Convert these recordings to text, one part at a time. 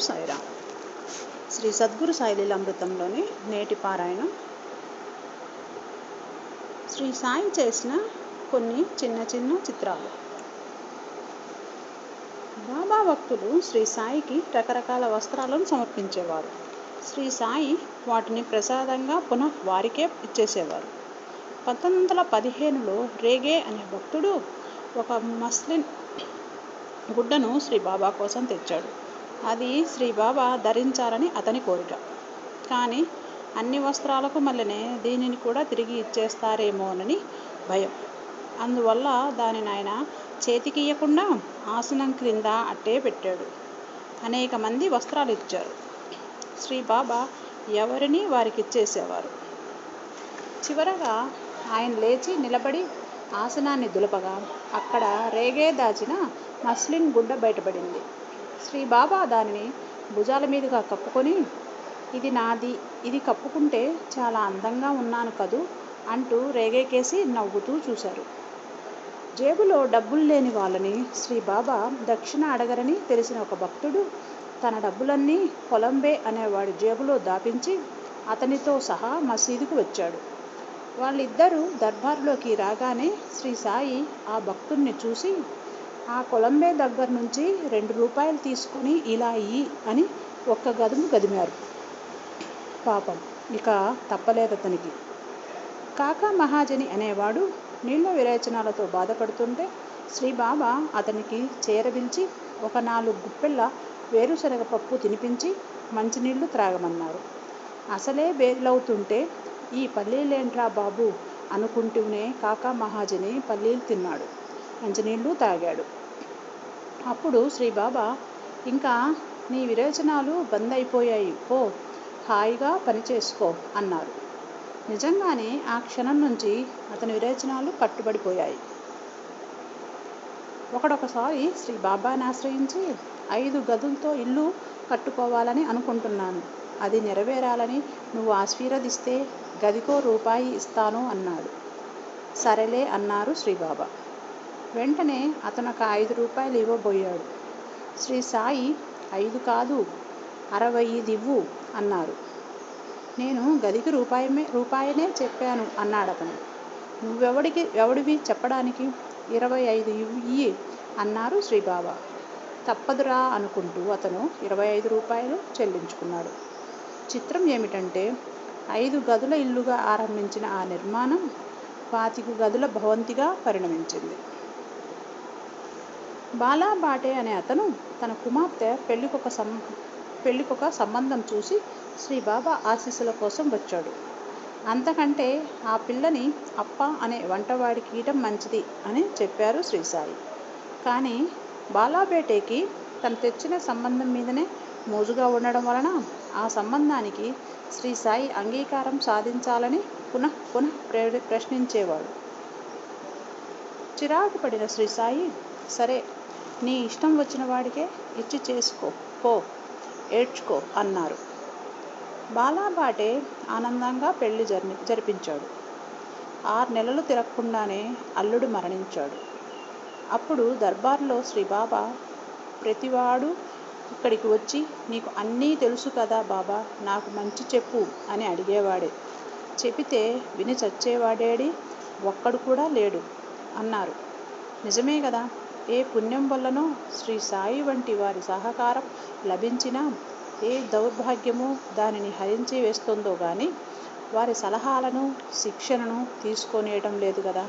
సాయిరామ్ శ్రీ సద్గురు సాయిలీల అమృతంలోని నేటి పారాయణం. శ్రీ సాయి చేసిన కొన్ని చిన్న చిన్న చిత్రాలు. బాబా భక్తులు శ్రీ సాయికి రకరకాల వస్త్రాలను సమర్పించేవారు. శ్రీ సాయి వాటిని ప్రసాదంగా పునః వారికే ఇచ్చేసేవారు. పంతొమ్మిది వందల పదిహేనులో రేగే అనే భక్తుడు ఒక మస్లిన్ గుడ్డను శ్రీ బాబా కోసం తెచ్చాడు. అది శ్రీ బాబా ధరించాలని అతని కోరిక. కానీ అన్ని వస్త్రాలకు మళ్ళీనే దీనిని కూడా తిరిగి ఇచ్చేస్తారేమోనని భయం. అందువల్ల దానిని ఆయన చేతికి ఇవ్వకుండా ఆసనం క్రింద అట్టే పెట్టాడు. అనేక మంది వస్త్రాలు ఇచ్చారు. శ్రీ బాబా ఎవరిని వారికి ఇచ్చేసేవారు? చివరగా ఆయన లేచి నిలబడి ఆసనాన్ని దులపగా అక్కడ రేగే దాచిన మస్లిన్ గుడ్డ బయటపడింది. శ్రీ బాబా దానిని భుజాల మీదుగా కప్పుకొని ఇది నాది ఇది కప్పుకుంటే చాలా అందంగా ఉన్నాను కదూ అంటూ రేగేకేసి నవ్వుతూ చూశారు. జేబులో డబ్బులు లేని వాళ్ళని శ్రీ బాబా దక్షిణ అడగరని తెలిసిన ఒక భక్తుడు తన డబ్బులన్నీ కొలంబే అనేవాడి జేబులో దాపించి అతనితో సహా మసీదుకు వచ్చాడు. వాళ్ళిద్దరూ దర్బార్లోకి రాగానే శ్రీ సాయి ఆ భక్తుణ్ణి చూసి ఆ కొలంబే దగ్గర నుంచి రెండు రూపాయలు తీసుకుని ఇలా ఇయ్యి అని ఒక్క గదుము గదిమారు. పాపం ఇక తప్పలేదు అతనికి. కాకా మహాజని అనేవాడు నీళ్ళ విరేచనాలతో బాధపడుతుంటే శ్రీ బాబా అతనికి చేరవించి ఒక నాలుగు గుప్పెళ్ళ వేరుశనగ పప్పు తినిపించి మంచినీళ్ళు త్రాగమన్నారు. అసలే వేర్లవుతుంటే ఈ పల్లీలేంట్రా బాబు అనుకుంటూనే కాకా మహాజని పల్లీలు తిన్నాడు. మంచినీళ్ళు తాగాడు. అప్పుడు శ్రీ బాబా ఇంకా నీ విరేచనాలు బంద్ అయిపోయాయి పో హాయిగా పని చేసుకో అన్నారు. నిజంగానే ఆ క్షణం నుంచి అతని విరేచనాలు కట్టుబడిపోయాయి. ఒకడొకసారి శ్రీ బాబాని ఆశ్రయించి ఐదు గదులతో ఇల్లు కట్టుకోవాలని అనుకుంటున్నాను. అది నెరవేరాలని నువ్వు ఆశీర్వదిస్తే గదికో రూపాయి ఇస్తాను అన్నాడు. సరేలే అన్నారు శ్రీబాబా వెంటనే అతను ఒక ఐదు రూపాయలు ఇవ్వబోయాడు. శ్రీ సాయి ఐదు కాదు అరవై ఇవ్వు అన్నారు. నేను గదికి రూపాయమే రూపాయనే చెప్పాను అన్నాడు అతను. నువ్వెవడికి ఎవడివి చెప్పడానికి? ఇరవై ఐదు ఇవ్వి అన్నారు శ్రీబాబా. తప్పదురా అనుకుంటూ అతను ఇరవై ఐదు రూపాయలు చెల్లించుకున్నాడు. చిత్రం ఏమిటంటే ఐదు గదుల ఇల్లుగా ఆరంభించిన ఆ నిర్మాణం పాతిక గదుల భవంతిగా పరిణమించింది. బాలాబాటే అనే అతను తన కుమార్తె పెళ్ళికొక సం పెళ్ళికొక సంబంధం చూసి శ్రీ బాబా ఆశీస్సుల కోసం వచ్చాడు. అంతకంటే ఆ పిల్లని అప్ప అనే వంటవాడి కీటం మంచిది అని చెప్పారు శ్రీ సాయి కానీ బాలాబేటేకి తను తెచ్చిన సంబంధం మీదనే మోజుగా ఉండడం వలన ఆ సంబంధానికి శ్రీ సాయి అంగీకారం సాధించాలని పునః పునః ప్రశ్నించేవాడు. చిరాకు పడిన శ్రీ సాయి సరే నీ ఇష్టం వచ్చిన వాడికే ఇచ్చి చేసుకో పో ఏడ్చుకో అన్నారు. బాలాబాటే ఆనందంగా పెళ్ళి జరి జరిపించాడు. ఆరు నెలలు తిరగకుండానే అల్లుడు మరణించాడు. అప్పుడు దర్బార్లో శ్రీ బాబా ప్రతివాడు ఇక్కడికి వచ్చి నీకు అన్నీ తెలుసు కదా బాబా నాకు మంచి చెప్పు అని అడిగేవాడే. చెబితే విని చచ్చేవాడేడి? ఒక్కడు కూడా లేడు అన్నారు. నిజమే కదా? ఏ పుణ్యం వల్లనో శ్రీ సాయి వంటి వారి సహకారం లభించినా ఏ దౌర్భాగ్యము దానిని హరించి వేస్తుందో కానీ వారి సలహాలను శిక్షణను తీసుకొనేయటం లేదు కదా.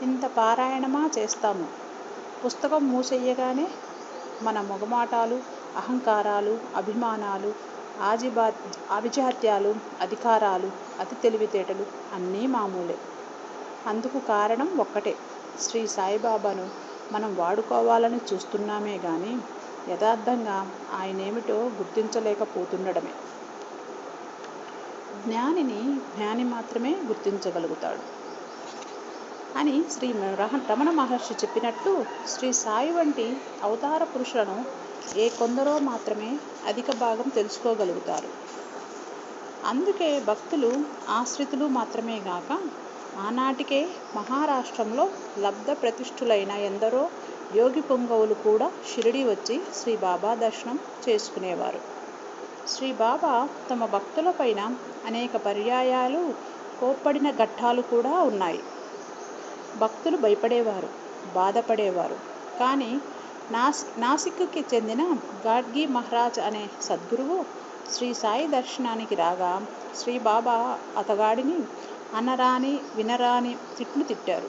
ఇంత పారాయణమా చేస్తాము? పుస్తకం మూసేయగానే మన మొగమాటాలు అహంకారాలు అభిమానాలు ఆజిబా అభిజాత్యాలు అధికారాలు అతి తెలివితేటలు అన్నీ మామూలే. అందుకు కారణం ఒక్కటే. శ్రీ సాయిబాబాను మనం వాడుకోవాలని చూస్తున్నామే కానీ యథార్థంగా ఆయనేమిటో గుర్తించలేకపోతుండడమే. జ్ఞానిని జ్ఞాని మాత్రమే గుర్తించగలుగుతాడు. అని శ్రీ రమణ మహర్షి చెప్పినట్టు శ్రీ సాయి వంటి అవతార పురుషులను ఏ కొందరో మాత్రమే అధిక భాగం తెలుసుకోగలుగుతారు. అందుకే భక్తులు ఆశ్రితులు మాత్రమే గాక ఆనాటికే మహారాష్ట్రంలో లబ్ధ ప్రతిష్ఠులైన ఎందరో యోగి పొంగవులు కూడా షిరిడి వచ్చి శ్రీ బాబా దర్శనం చేసుకునేవారు. శ్రీ బాబా తమ భక్తులపైన అనేక పర్యాయాలు కోప్పడిన ఘట్టాలు కూడా ఉన్నాయి. భక్తులు భయపడేవారు బాధపడేవారు. కానీ నాస్ నాసిక్కి చెందిన గాడ్గి మహారాజ్ అనే సద్గురువు శ్రీ సాయి దర్శనానికి రాగా శ్రీ బాబా అతగాడిని అనరాని వినరాని తిట్లు తిట్టారు.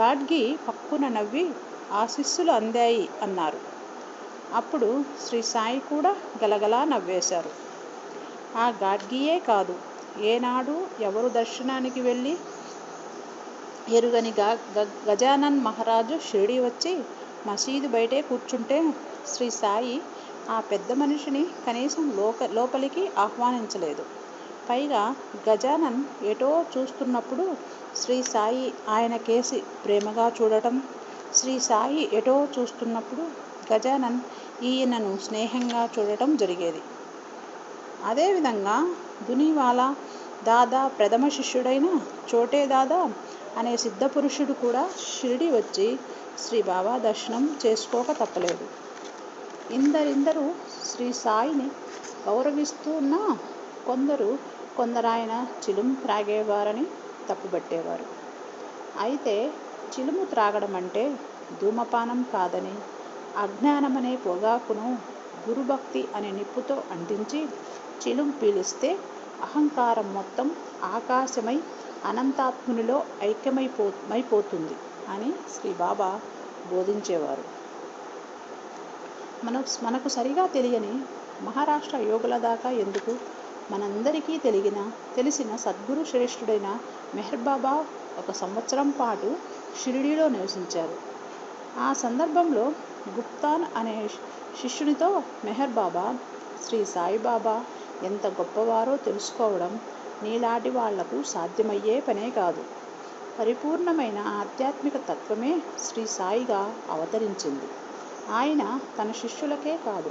గాడ్గి పక్కున నవ్వి ఆశీస్సులు అందాయి అన్నారు. అప్పుడు శ్రీ సాయి కూడా గలగలా నవ్వేశారు. ఆ గాడ్గియే కాదు ఏనాడు ఎవరు దర్శనానికి వెళ్ళి ఎరుగని గా గ- గజానన్ మహారాజు షిరిడి వచ్చి మసీదు బయటే కూర్చుంటే శ్రీ సాయి ఆ పెద్ద మనిషిని కనీసం లోక లోపలికి ఆహ్వానించలేదు. పైగా గజానన్ ఎటో చూస్తున్నప్పుడు శ్రీ సాయి ఆయన కేసి ప్రేమగా చూడటం శ్రీ సాయి ఎటో చూస్తున్నప్పుడు గజానన్ ఈయనను స్నేహంగా చూడటం జరిగేది. అదేవిధంగా దునివాలా దాదా ప్రథమ శిష్యుడైన చోటే దాదా అనే సిద్ధపురుషుడు కూడా షిరిడి వచ్చి శ్రీ బాబా దర్శనం చేసుకోక తప్పలేదు. ఇందరిందరూ శ్రీ సాయిని గౌరవిస్తూ ఉన్నా కొందరు కొందరాయన చిలుము త్రాగేవారని తప్పుబట్టేవారు. అయితే చిలుము త్రాగడం అంటే ధూమపానం కాదని అజ్ఞానమనే పొగాకును గురుభక్తి అనే నిప్పుతో అంటించి చిలుం పీలిస్తే అహంకారం మొత్తం ఆకాశమై అనంతాత్మునిలో ఐక్యమైపోమైపోతుంది అని శ్రీ బాబా బోధించేవారు. మన మనకు సరిగా తెలియని మహారాష్ట్ర యోగుల దాకా ఎందుకు మనందరికీ తెలిగిన తెలిసిన సద్గురు శ్రేష్ఠుడైన మెహర్ బాబా ఒక సంవత్సరం పాటు షిరిడీలో నివసించారు. ఆ సందర్భంలో గుప్తాన్ అనే శిష్యునితో మెహర్ బాబా శ్రీ సాయిబాబా ఎంత గొప్పవారో తెలుసుకోవడం నీలాంటి వాళ్ళకు సాధ్యమయ్యే పనే కాదు. పరిపూర్ణమైన ఆధ్యాత్మిక తత్వమే శ్రీ సాయిగా అవతరించింది. ఆయన తన శిష్యులకే కాదు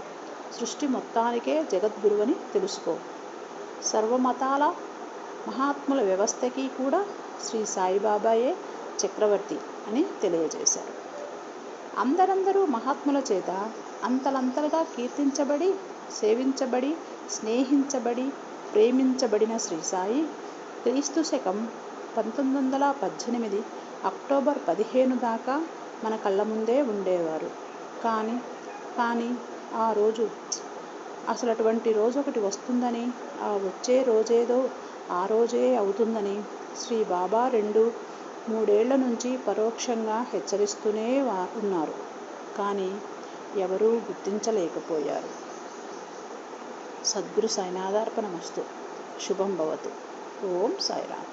సృష్టి మొత్తానికే జగద్గురువని తెలుసుకో. సర్వమతాల మహాత్ముల వ్యవస్థకి కూడా శ్రీ సాయిబాబాయే చక్రవర్తి అని తెలియజేశారు. అందరందరూ మహాత్ముల చేత అంతలంతలుగా కీర్తించబడి సేవించబడి స్నేహించబడి ప్రేమించబడిన శ్రీ సాయి క్రీస్తు శకం పంతొమ్మిది వందల పద్దెనిమిది అక్టోబర్ పదిహేను దాకా మన కళ్ళ ముందే ఉండేవారు. కానీ కానీ ఆ రోజు అసలు అటువంటి రోజు ఒకటి వస్తుందని ఆ వచ్చే రోజేదో ఆ రోజే అవుతుందని శ్రీ బాబా రెండు మూడేళ్ళ నుంచి పరోక్షంగా హెచ్చరిస్తూనే ఉన్నారు. కానీ ఎవరూ గుర్తించలేకపోయారు. సద్గురు సాయినాథార్పణమస్తు. శుభం భవతు. ఓం సాయిరామ్.